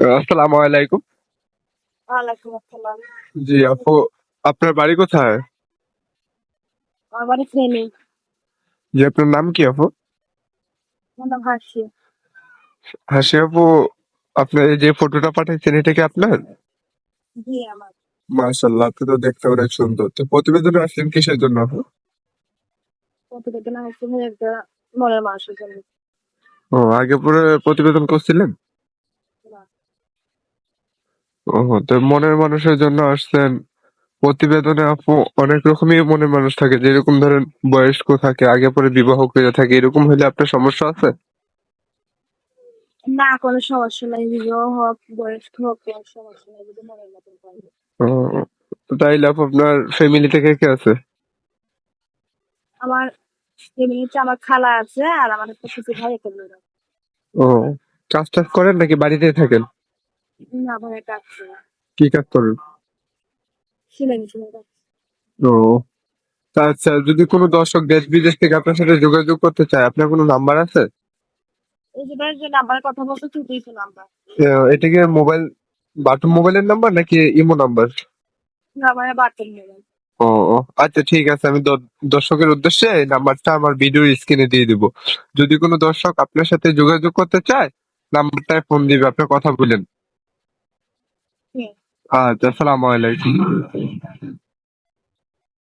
আসসালামু আলাইকুম। ওয়ালাইকুম আসসালাম। জি আপু আপনার বাড়ি কোথায়? আমার বাড়ি ফেনী। জি আপনার নাম কি আপু? আমার নাম হাসি। হাসি আপু আপনার এই যে ফটোটা পাঠাইছেন এটা কি আপনার? জি আমার। আপনি তো দেখতে অনেক সুন্দর। তো প্রতিবেদনে আসলেন কিসের জন্য আপু? প্রতিবেদন যে একটা মনের মানুষের জন্য। ও আগে পরে প্রতিবেদন করছিলেন। ও তো মনের মানুষের জন্য আসছেন প্রতিবেদনে আপু অনেক রকমই মনের মানুষ থাকে যেরকম ধরেন বয়স্ক থাকে আগে পরে বিবাহ করে থাকে এরকম হলে আপনার সমস্যা আছে? না কোনো সমস্যা নাই বিবাহ হোক বয়স্ক হোক কোনো সমস্যা নাই যদি মনের মতন পাই ও তাইলে আপু আপনার ফ্যামিলি থেকে কে আছে? আমার এমনিতে আমার খালা আছে আর আমার একটা ছোট ভাই একটা বোন আছে। ও কাজ টাজ করেন নাকি বাড়িতেই থাকেন? ভাই একটা কি কাজ করেন ও আচ্ছা যদি কোনো দর্শক দেশ বিদেশ থেকে আপনার সাথে যোগাযোগ করতে চায় আপনার কোনো নাম্বার আছে? এই যে ভাই যে নাম্বারে কথা বলতে তুই তো নাম্বার। এটা কি মোবাইল বাটন মোবাইলের নাম্বার নাকি ইমো নাম্বার? না ভাই ও আচ্ছা ঠিক আছে আমি দর্শকের উদ্দেশ্যে এই নাম্বারটা আমার ভিডিওর স্ক্রিনে দিয়ে দিব। যদি কোনো দর্শক আপনার সাথে যোগাযোগ করতে চায় নাম্বারটায় ফোন দিবে আপনি কথা বলেন। হুম। আচ্ছা আসসালামু আলাইকুম